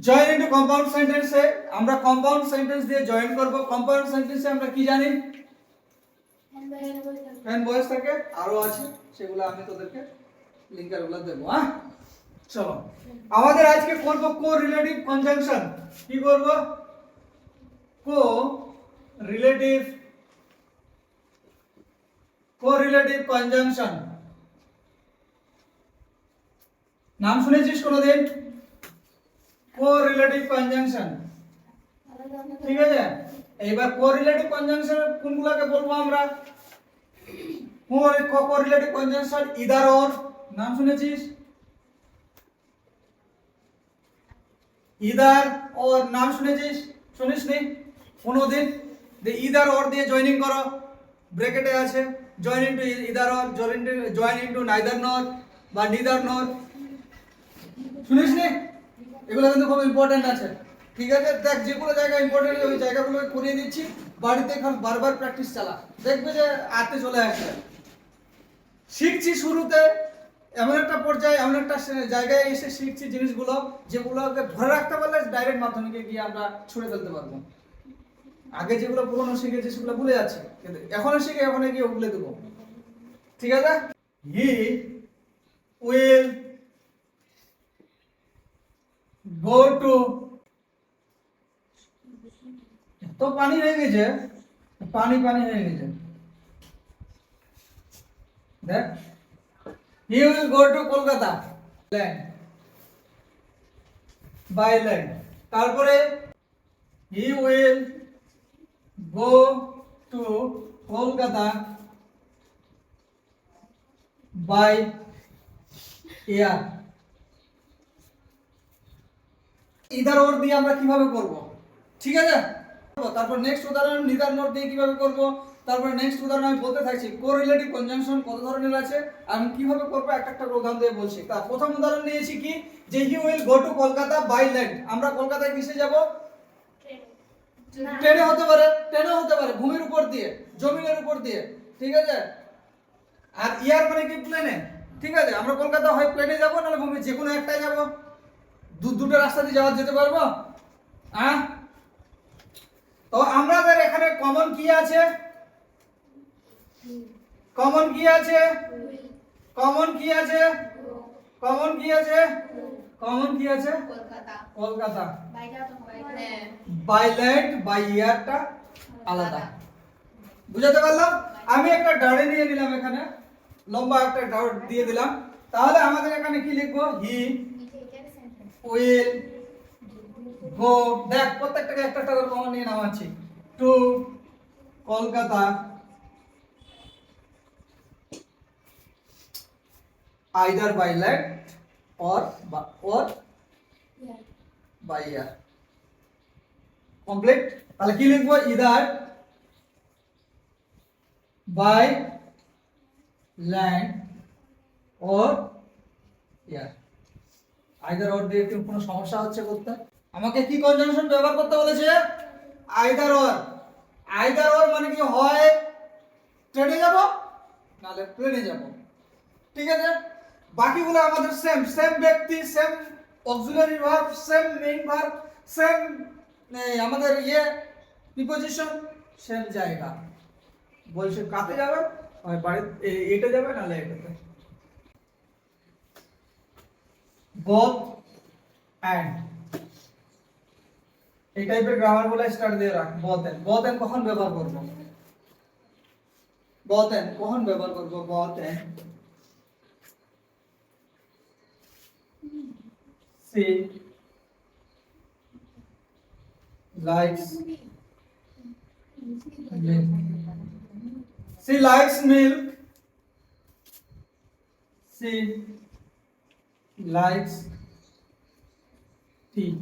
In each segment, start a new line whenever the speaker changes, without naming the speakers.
Join into compound সেন্টেন্সে আমরা compound sentence দিয়ে জয়েন করব। কম্পাউন্ড সেন্টেন্সে আমরা কি জানি? থাকে আছে, সেগুলো আমি তোদেরকে লিঙ্কারগুলো দেবো হ্যাঁ? চলো। আমাদের আজকে কো রিলেটিভ কনজাংশন কি করব? Correlative correlative conjunction নাম শুনেছিস কোনোদিন? কো রিলেটিভ কনজাংশন ঠিক আছে? এইবার কোরিলেটিভ কনজাংশন কোনগুলোকে বলব আমরা? কোরিলেটিভ কনজাংশন ইদার অর নাম শুনেছিস? ইদার অর নাম শুনেছিস? শুনিস নি কোনোদিন? যে ইদার অর দিয়ে জয়েনিং করো। ব্র্যাকেটে আছে join into either or join join into neither nor বা নিদার নর শুনিস নি এগুলো কিন্তু খুব ইম্পর্টেন্ট আছে। ঠিক আছে? দেখ, যে কোনো জায়গা ইম্পর্টেন্ট ওই জায়গাগুলো করিয়ে দিচ্ছি। বাড়িতে এখন বারবার প্র্যাকটিস চালা। দেখবে যে আতে চলে আসে। শিখছি শুরুতে, এমন একটা পর্যায়ে, এমন একটা জায়গায় এসে শিখছি জিনিসগুলো, যেগুলোকে ধরে রাখতে পারলে ডাইরেক্ট মাধ্যমিকে গিয়ে আমরা ছুড়ে ফেলতে পারব। আগে যেগুলো পুরনো শিখেছি, সেগুলো ভুলে যাচ্ছে। কিন্তু এখনও শিখে, এখনও গিয়ে ভুলে দেবো। ঠিক আছে? হি উইল গো টু তো পানি হয়ে গেছে পানি পানি হয়ে গেছে দেখ he will go to Kolkata land by land তারপরে he will go to Kolkata by air either or দিয়ে আমরা কীভাবে করব? ঠিক আছে? তারপর নেক্সট উদাহরণ নিদার নোট দিয়ে কীভাবে করব? তারপর নেক্সট উদাহরণ আমি বলতে থাকছি কোরিলেটিভ কনজাংশন কত ধরনের আছে? আমি কীভাবে করব? একটা একটা উদাহরণ দিয়ে বলছি। তা প্রথম উদাহরণ নিয়েছি কি? যে he will go to Kolkata by land আমরা কলকাতায় কিসে যাব? ট্রেনে হতে পারে ট্রেনে হতে পারে ভূমির উপর দিয়ে জমিনের উপর দিয়ে। ঠিক আছে? আর ইয়ার মানে কি? প্লেনে ঠিক আছে? আমরা কলকাতা হয় প্লেনে যাব নাহলে ভূমি যে কোনো একটাই যাব। দু দুটো রাস্তা দিয়ে যাওয়া যেতে পারব? হ্যাঁ? তো আমাদের এখানে কমন কি আছে? কমন কি আছে? কমন কি আছে? কমন কি আছে? কমন কি আছে? কলকাতা। বাই ল্যান্ড বাই ইয়ারটা আলাদা। বুঝাতে পারলাম? আমি একটা ডাড়ে নিয়ে নিলাম এখানে। লম্বা একটা ডাড় দিয়ে দিলাম। তাহলে আমাদের এখানে কি লিখব? হি উইল গো দেখ, প্রত্যেকটাকে একটা একটা করে কমন নিয়ে নামাচ্ছি। To Kolkata. Either by land or or by air complete তাহলে কি লিখব? Either by land or air either or কি কোনো সমস্যা হচ্ছে করতে আমাকে কি কনজাংশন ব্যবহার করতে বলেছে? আইদার অর আইদার অর মানে কি হয় ট্রেনে যাব নালে প্লেনে যাব? ঠিক আছে? বাকিগুলো আমাদের সেম সেম ব্যক্তি same auxiliary verb same main verb same আমাদের ইয়ে প্রিপোজিশন সেম জায়গা। বলছে কাতে যাবে? হয় বাড়ি এ- এটা যাবে নালে এটাতে? Both and এই টাইপের গ্রামার বলে স্টার্ট দিয়ে রাখ both and both and কখন ব্যবহার করব both and কখন ব্যবহার করব both and she likes milk she likes milk she likes tea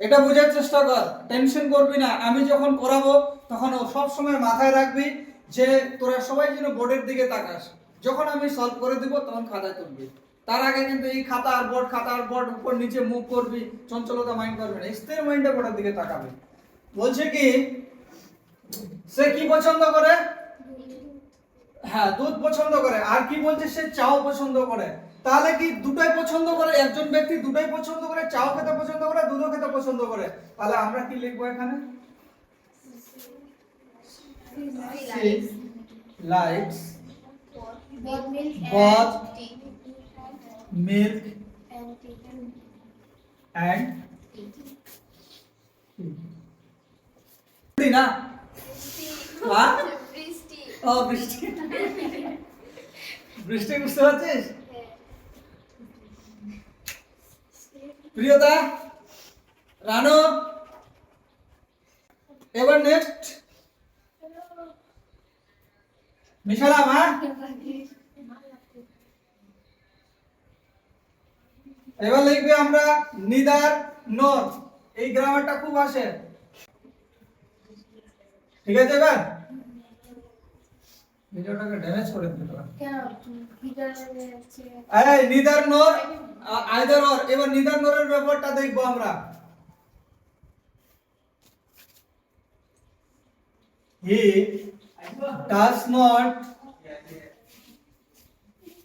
এটা বোঝার চেষ্টা কর টেনশন করবি না। আমি যখন করাবো, তখন সব সময় মাথায় রাখবি যে, তোরা সবাই যেন বোর্ডের দিকে তাকাস। যখন আমি সলভ করে দিব, তখন খাতায় তুলবি। তার আগে কিন্তু এই খাতা আর বোর্ড খাতা আর বোর্ড উপর নিচে মুভ করবি, চঞ্চলতা মাইন্ড করবি না, স্থির মাইন্ডে বোর্ডের দিকে তাকাবি। বলছে কি, সে কি পছন্দ করে? হ্যাঁ দুধ পছন্দ করে আর কি বলছে সে চাও পছন্দ করে তাহলে কি দুটোই পছন্দ করে একজন ব্যক্তি দুটোই পছন্দ করে চাও খেতে পছন্দ করে দুধও খেতে পছন্দ করে তাহলে আমরা কি লিখব এখানে লাইকস Both মিল্ক অ্যান্ড না হ্যাঁ ও, বৃষ্টি। বৃষ্টি বুঝতে পারছিস? প্রিয়তা রানু, এবার নেক্সট মিশালাম হ্যাঁ? এবার লিখবে আমরা নিদার নর। এই গ্রামারটা খুব আসে। ঠিক আছে এবার? ভিডিওটাকে ড্যামেজ করে দিতে এই নিদার নর আইদার অর এবার নিদার নরের ব্যাপারটা দেখব আমরা। হি does not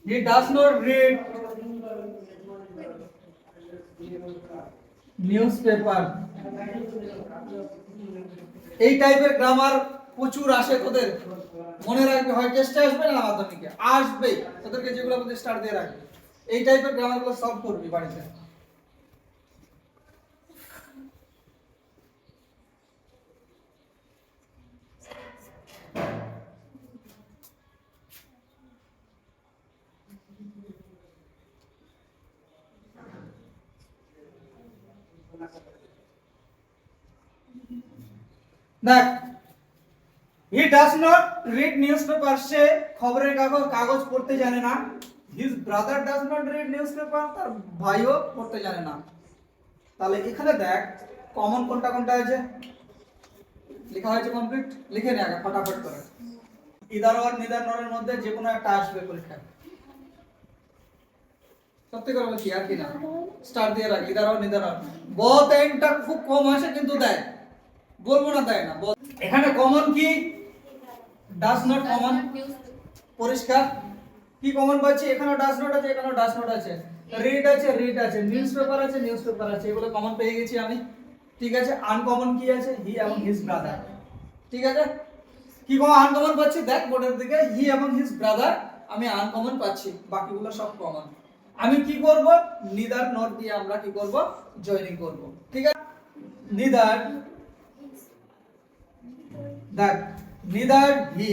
he does not read newspaper এই টাইপের গ্রামার প্রচুর আসে তোদের। মনে রাখবে, হয় টেস্টে আসবে না মাধ্যমিকে? আসবে তোদেরকে যেগুলো মধ্যে স্টার দিয়ে রাখবে। এই টাইপের গ্রামারগুলো সলভ করবি বাড়িতে। দেখ ডাজ নট রিড নিউজপেপার সে খবরের কাগজ কাগজ পড়তে জানে না। His brother does not read newspaper তার ভাইও পড়তে জানে না। তাহলে এখানে দেখ কমন কোনটা কোনটা আছে? লেখা হয়েছে কমপ্লিট লিখে নে আগে, ফটাফট করে। ইদার অর নিদার নরের মধ্যে যে কোনো একটা আসবে পরীক্ষায়। সত্যি করে বলছি, আর কি না? স্টার দিয়ে রাখ, ইদার অর নিদার অর বহুত এন্ডটা খুব কম আসে, কিন্তু দেয়। বলব না দেয় না এখানে কমন কি? ডাস নট কমন পরিষ্কার? কি কমন পাচ্ছি এখানে ডাস নট আছে এখানে ডাস নট আছে। রিড আছে রিড আছে। নিউজ পেপার আছে নিউজ পেপার আছে। এগুলো কমন পেয়ে গেছি আমি। ঠিক আছে? আনকমন কি আছে? হি এবং হিজ ব্রাদার ঠিক আছে? কি কমন আনকমন পাচ্ছি দেখ বোর্ডের দিকে। হি এবং হিজ ব্রাদার আমি আনকমন পাচ্ছি। বাকিগুলো সব কমন আমি কি করব? নিদার নট দিয়ে আমরা কি করব? জয়েনিং করব। ঠিক আছে? নিদার দেখ নিদার হি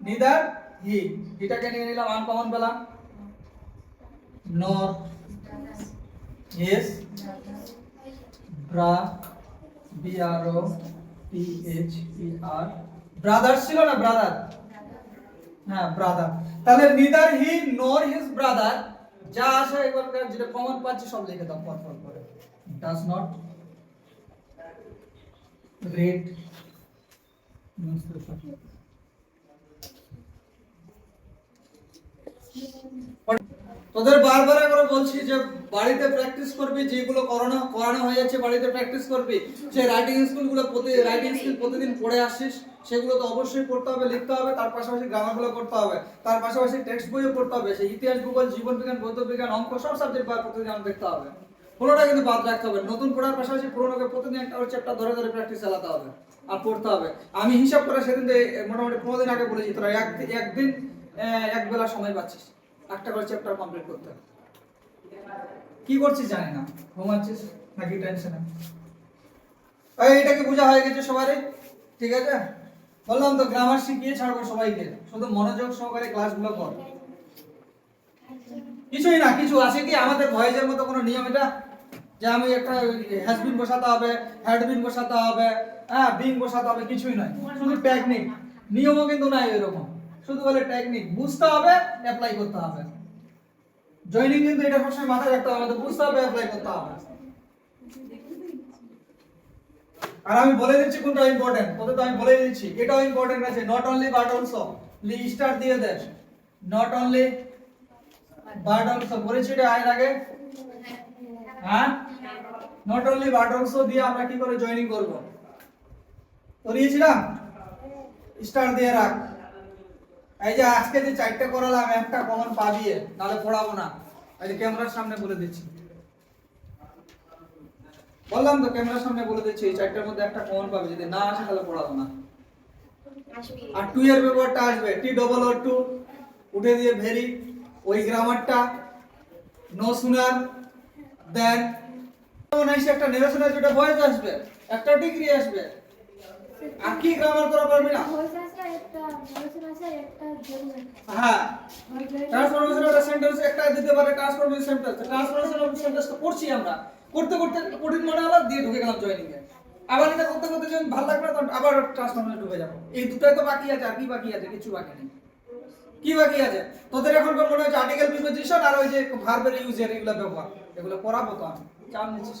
নিদার হি। এটাকে নিয়ে নিলাম আনকমন পেলাম। Nor is bro, B R O, P H, P R. Brother ছিল না ব্রাদার? হ্যাঁ ব্রাদার। তাহলে নিদার হি, নর হিজ ব্রাদার। যা আছে এবারকার যেটা কমন পাচ্ছি সব লিখে দাও পর পর করে। ডাজ নট রেড তোদের বারবার করে বলছি যে বাড়িতে প্র্যাকটিস করবি, যেগুলো করানো করানো হয়ে যাচ্ছে বাড়িতে প্র্যাকটিস করবি, যে রাইটিং স্কুলগুলো প্রতি রাইটিং স্কিল প্রতিদিন পড়ে আসছিস সেগুলো তো অবশ্যই পড়তে হবে, লিখতে হবে, তার পাশাপাশি গ্রামারগুলো করতে হবে, তার পাশাপাশি টেক্সট বইও পড়তে হবে, সেই ইতিহাস, ভূগোল, জীবন বিজ্ঞান, ভৌত বিজ্ঞান, অঙ্ক, সব সাবজেক্ট প্রতিদিন আমাদের দেখতে হবে। পুরোটা কিন্তু বাদ রাখতে হবে, নতুন পড়ার পাশাপাশি পুরোনোকে প্রতিদিন একটা চ্যাপ্টার ধরে ধরে প্র্যাকটিস চালাতে হবে। আর পড়তে হবে। আমি হিসাব করে সেদিন মোটামুটি পনেরো দিন আগে বলেছি তোরা এক একদিন আহ, এক বেলা সময় পাচ্ছিস। একটা করে চ্যাপ্টার কমপ্লিট করতে হবে। কি করছিস জানি না। ঘুমাচ্ছিস নাকি টেনশনে এই এটা কি বোঝা হয়ে গেছে সবারই? ঠিক আছে? বললাম তো গ্রামার শিখিয়ে ছাড়বো সবাইকে। শুধু মনোযোগ সহকারে ক্লাসগুলো কর। কিছুই না কিছু আছে কি? আমাদের ভয়েজের মতো কোনো নিয়ম এটা? যে আমি একটা হ্যাজবিন বসাতে হবে হ্যাডবিন বসাতে হবে হ্যাঁ বিং বসাতে হবে, কিছুই নয়। শুধু টেকনিক নিয়মও কিন্তু নাই এরকম শুধু বলে টেকনিক বুঝতে হবে অ্যাপ্লাই করতে হবে। জয়েনিং কিন্তু এটা সবসময় মাথায় রাখতে হবে বুঝতে হবে অ্যাপ্লাই করতে হবে। আর আমি বলে দিচ্ছি কোনটা ইম্পর্টেন্ট তোদের তো আমি বলে দিচ্ছি, এটাও ইম্পর্টেন্ট আছে। নট অনলি বাট অলসো লি স্টার দিয়ে দে। নট অনলি বাট অলসো বলেছি এটা এর আগে? হ্যাঁ? নট অনলি বাট অলসো দিয়ে আমরা কি করে জয়েনিং করব? করিয়েছিলাম স্টার দিয়ে রাখ। এই যে আজকে যে চারটে করালাম একটা কমন পাবি এ, নাহলে পড়াবো না। এই যে ক্যামেরার সামনে বলে দিচ্ছি। বললাম তো ক্যামেরার সামনে বলে দিচ্ছি এই চারটের মধ্যে একটা কমন পাবি। যদি না আসে তাহলে পড়াবো না। আর টু এর ব্যাপারটা আসবে টি ডবল ও টু উঠে দিয়ে ভেরি ওই গ্রামারটা নো সুনার দেন একটা নেরেশনের যেটা ভয়েস আসবে একটা ডিগ্রি আসবে। কি গ্রামার করা পারবি না? হ্যাঁ। ট্রান্সফরমেশন সেন্টেন্স একটা দিতে পারে ট্রান্সফরমেশন সেন্টেন্স ট্রান্সফরমেশন তো পড়ছি আমরা। করতে করতে কঠিন মনে হলো দিয়ে ঢুকে গেলাম আবার এটা করতে করতে ভালো লাগবে তখন আবার ট্রান্সফরমেশন ঢুকে যাব। এই দুটোই তো বাকি আছে, আর কি বাকি আছে? কিছু বাকি নেই। কি বাকি আছে? তোদের এখন মনে হচ্ছে আর্টিকেল প্রিপোজিশন আর ওই যে ভার্বের ইউজের এগুলো ব্যবহার। এগুলো নিচ্ছিস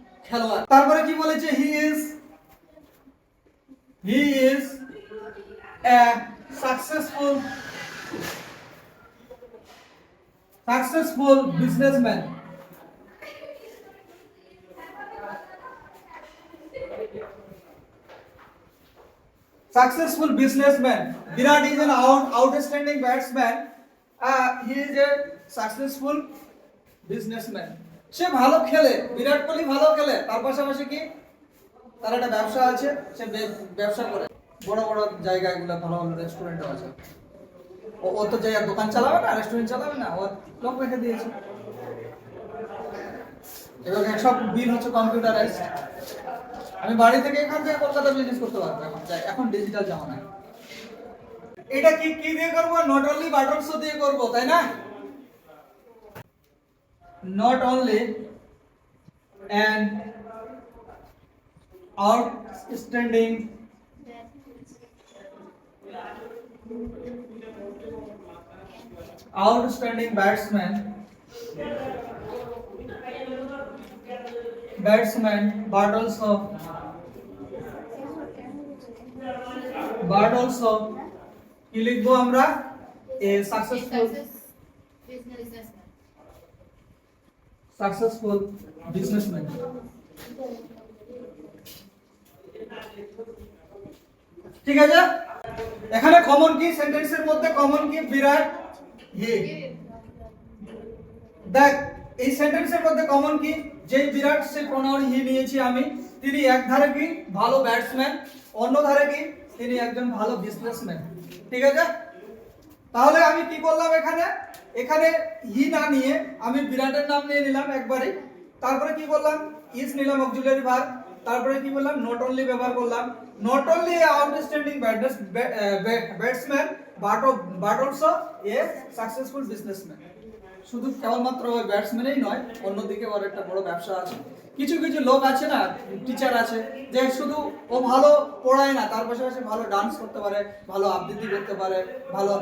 খেলোয়াড় তারপরে কি বলেছে he is he is a successful successful businessman successful businessman virat is an out, outstanding batsman uh, he is a successful businessman সে ভালো খেলে, বিরাট কোহলি ভালো খেলে, তার পাশাপাশি কি? তার একটা ব্যবসা আছে, সে ব্যবসা করে। বড় বড় জায়গাগুলো, ভালো ভালো রেস্টুরেন্টও আছে। ও তো জায়গা দোকান চালাবে না রেস্টুরেন্ট চালাবে না, ও লোক রেখে দিয়েছে। এবং সব বিল হচ্ছে কম্পিউটারাইজ আমি বাড়ি থেকে এখান থেকে কলকাতা বিজনেস করতে পারব এখন এখন ডিজিটাল জামানায় এটা কি কি দিয়ে করব? নট অনলি বাটনসও দিয়ে করব, তাই না? not only and outstanding outstanding batsman batsman but also but also কি লিখবো আমরা এ সাকসেসফুল সাকসেসফুল বিজনেসম্যান ঠিক আছে? এখানে কমন কি সেন্টেন্সের মধ্যে কমন কি বিরাট হি দেখ, এই সেন্টেন্সের মধ্যে কমন কি যে বিরাট সে প্রোনাউন হি নিয়েছি আমি। তিনি এক ধারে কি? ভালো ব্যাটসম্যান অন্য ধারে কি? তিনি একজন ভালো বিজনেসম্যান ঠিক আছে? তাহলে আমি কি করলাম এখানে? এখানে হি না নিয়ে আমি বিরাটের নাম নিয়ে নিলাম একবারে। তারপরে কি করলাম ইজ নিলাম অক্সিলারি ভার্ব তারপরে কি বললাম? নট অনলি ব্যবহার করলাম। Not only outstanding batsman but but also a successful businessman শুধু কেবলমাত্র ওই ব্যাটসম্যানই নয়, অন্যদিকে ওর একটা বড় ব্যবসা আছে। কিছু কিছু লোক আছে না টিচার আছে, যে শুধু ও ভালো পড়ায় না, তার পাশাপাশি ভালো ডান্স করতে পারে, ভালো আবৃত্তি করতে পারে, ভালো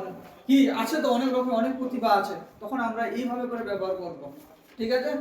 কি আছে তো অনেক রকম অনেক প্রতিভা আছে। তখন আমরা এইভাবে করে ব্যবহার করব। ঠিক আছে?